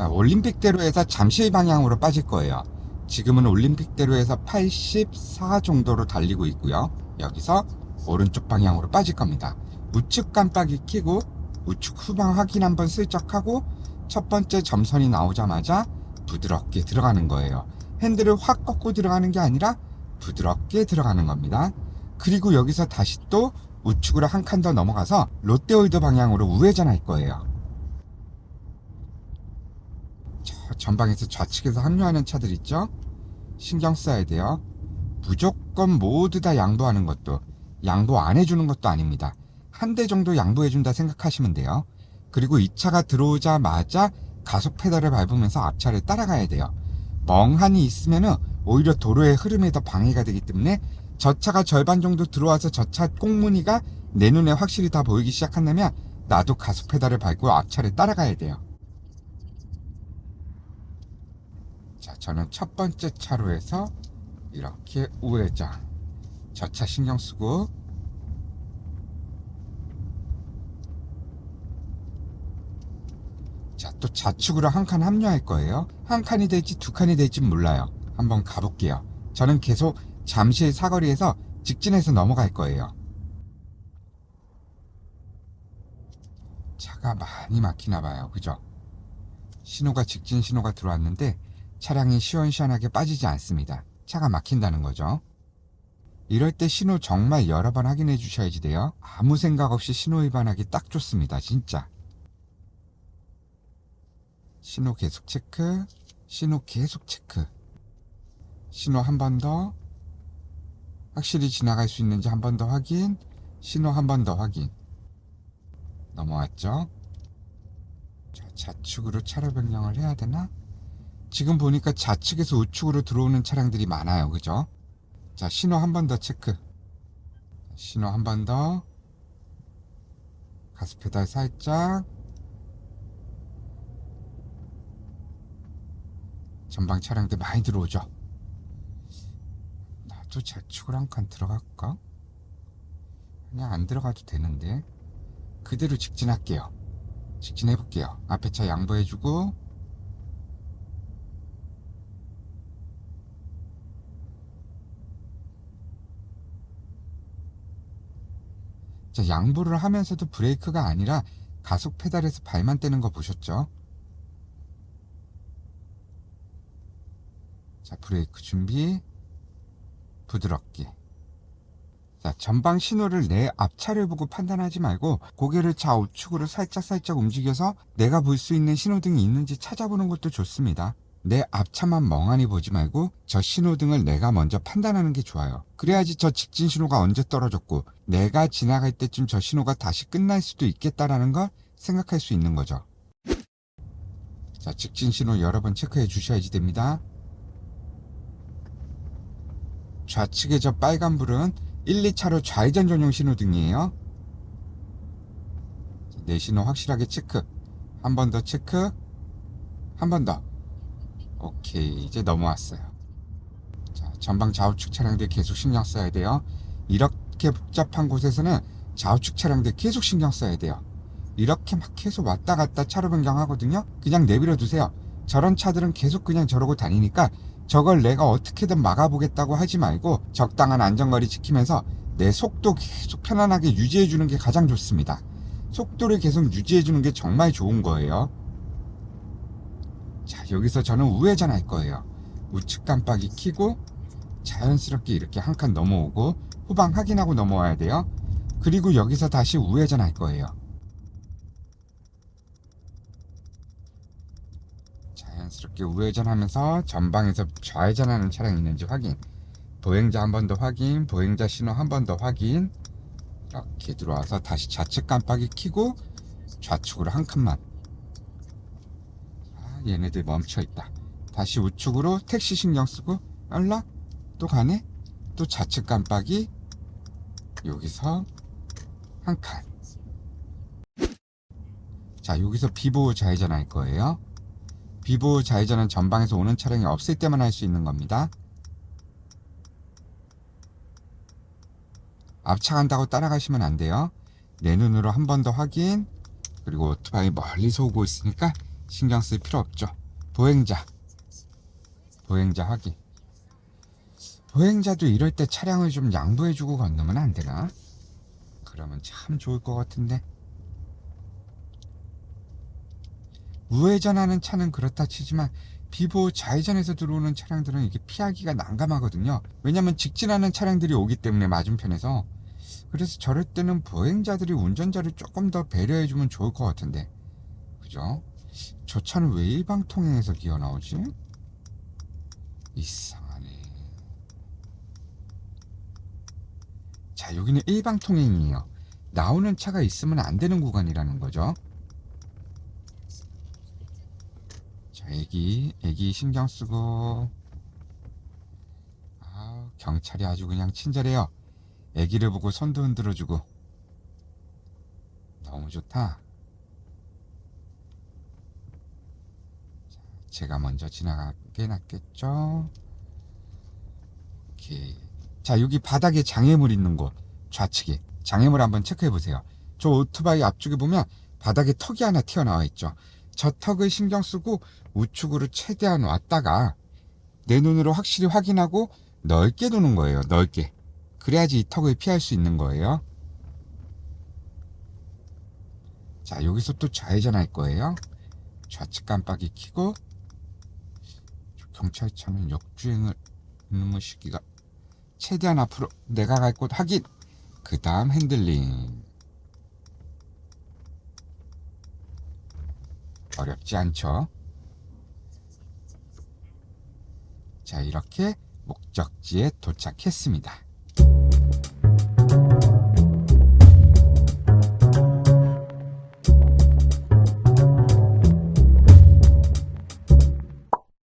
아, 올림픽대로에서 잠실 방향으로 빠질 거예요. 지금은 올림픽대로에서 84 정도로 달리고 있고요. 여기서 오른쪽 방향으로 빠질 겁니다. 우측 깜빡이 켜고 우측 후방 확인 한번 슬쩍 하고 첫 번째 점선이 나오자마자 부드럽게 들어가는 거예요. 핸들을 확 꺾고 들어가는 게 아니라 부드럽게 들어가는 겁니다. 그리고 여기서 다시 또 우측으로 한 칸 더 넘어가서 롯데월드 방향으로 우회전할 거예요. 저 전방에서 좌측에서 합류하는 차들 있죠? 신경 써야 돼요. 무조건 모두 다 양보하는 것도 양보 안 해주는 것도 아닙니다. 한 대 정도 양보해준다 생각하시면 돼요. 그리고 이 차가 들어오자마자 가속 페달을 밟으면서 앞차를 따라가야 돼요. 멍하니 있으면은 오히려 도로의 흐름에 더 방해가 되기 때문에 저 차가 절반 정도 들어와서 저 차 꽁무니가 내 눈에 확실히 다 보이기 시작한다면 나도 가속 페달을 밟고 앞차를 따라가야 돼요. 자, 저는 첫 번째 차로에서 이렇게 우회전. 저 차 신경 쓰고 자, 또 좌측으로 한 칸 합류할 거예요. 한 칸이 될지 두 칸이 될지 몰라요. 한번 가볼게요. 저는 계속 잠실 사거리에서 직진해서 넘어갈 거예요. 차가 많이 막히나 봐요. 그죠? 신호가 직진 신호가 들어왔는데 차량이 시원시원하게 빠지지 않습니다. 차가 막힌다는 거죠. 이럴 때 신호 정말 여러 번 확인해 주셔야지 돼요. 아무 생각 없이 신호 위반하기 딱 좋습니다. 진짜. 신호 계속 체크, 신호 계속 체크. 신호 한 번 더. 확실히 지나갈 수 있는지 한 번 더 확인. 신호 한 번 더 확인. 넘어왔죠? 자, 좌측으로 차로 변경을 해야 되나? 지금 보니까 좌측에서 우측으로 들어오는 차량들이 많아요. 그죠? 자, 신호 한 번 더 체크. 신호 한 번 더. 가스 페달 살짝. 전방 차량들 많이 들어오죠. 나도 좌측으로 한 칸 들어갈까? 그냥 안 들어가도 되는데. 그대로 직진할게요. 직진해볼게요. 앞에 차 양보해주고. 양보를 하면서도 브레이크가 아니라 가속 페달에서 발만 떼는 거 보셨죠? 자, 브레이크 준비. 부드럽게. 자, 전방 신호를 내 앞차를 보고 판단하지 말고 고개를 좌우측으로 살짝살짝 움직여서 내가 볼 수 있는 신호등이 있는지 찾아보는 것도 좋습니다. 내 앞차만 멍하니 보지 말고 저 신호등을 내가 먼저 판단하는 게 좋아요. 그래야지 저 직진 신호가 언제 떨어졌고 내가 지나갈 때쯤 저 신호가 다시 끝날 수도 있겠다라는 걸 생각할 수 있는 거죠. 자, 직진 신호 여러 번 체크해 주셔야지 됩니다. 좌측에 저 빨간불은 1, 2차로 좌회전 전용 신호등이에요. 내 신호 확실하게 체크. 한 번 더 체크. 한 번 더. 오케이. 이제 넘어왔어요. 자, 전방 좌우측 차량들 계속 신경 써야 돼요. 이렇게 복잡한 곳에서는 좌우측 차량들 계속 신경 써야 돼요. 이렇게 막 계속 왔다 갔다 차로 변경하거든요. 그냥 내버려 두세요. 저런 차들은 계속 그냥 저러고 다니니까 저걸 내가 어떻게든 막아보겠다고 하지 말고 적당한 안전거리 지키면서 내 속도 계속 편안하게 유지해주는 게 가장 좋습니다. 속도를 계속 유지해주는 게 정말 좋은 거예요. 자, 여기서 저는 우회전 할 거예요. 우측 깜빡이 켜고 자연스럽게 이렇게 한 칸 넘어오고 후방 확인하고 넘어와야 돼요. 그리고 여기서 다시 우회전 할 거예요. 자연스럽게 우회전하면서 전방에서 좌회전하는 차량이 있는지 확인. 보행자 한 번 더 확인, 보행자 신호 한 번 더 확인. 이렇게 들어와서 다시 좌측 깜빡이 켜고 좌측으로 한 칸만. 아, 얘네들 멈춰 있다. 다시 우측으로 택시 신경 쓰고 얼라 또 가네. 또 좌측 깜빡이 여기서 한 칸. 자, 여기서 비보호 좌회전 할 거예요. 비보 좌회전은 전방에서 오는 차량이 없을 때만 할 수 있는 겁니다. 앞차 간다고 따라가시면 안 돼요. 내 눈으로 한 번 더 확인. 그리고 오토바이 멀리서 오고 있으니까 신경 쓸 필요 없죠. 보행자. 보행자 확인. 보행자도 이럴 때 차량을 좀 양보해주고 건너면 안 되나? 그러면 참 좋을 것 같은데. 우회전하는 차는 그렇다 치지만 비보 좌회전에서 들어오는 차량들은 이게 피하기가 난감하거든요. 왜냐면 직진하는 차량들이 오기 때문에 맞은편에서 그래서 저럴 때는 보행자들이 운전자를 조금 더 배려해주면 좋을 것 같은데 그죠? 저 차는 왜 일방통행에서 기어 나오지? 이상하네. 자, 여기는 일방통행이에요. 나오는 차가 있으면 안 되는 구간이라는 거죠. 자, 애기, 애기 신경 쓰고. 아, 경찰이 아주 그냥 친절해요. 애기를 보고 손도 흔들어주고. 너무 좋다. 제가 먼저 지나가게 낫겠죠? 오케이. 자, 여기 바닥에 장애물 있는 곳, 좌측에. 장애물 한번 체크해 보세요. 저 오토바이 앞쪽에 보면 바닥에 턱이 하나 튀어나와 있죠. 저 턱을 신경 쓰고 우측으로 최대한 왔다가 내 눈으로 확실히 확인하고 넓게 도는 거예요. 넓게. 그래야지 이 턱을 피할 수 있는 거예요. 자, 여기서 또 좌회전 할 거예요. 좌측 깜빡이 켜고 경찰차는 역주행을 이놈의 시기가 최대한 앞으로 내가 갈 곳 확인! 그 다음 핸들링. 어렵지 않죠? 자 이렇게 목적지에 도착했습니다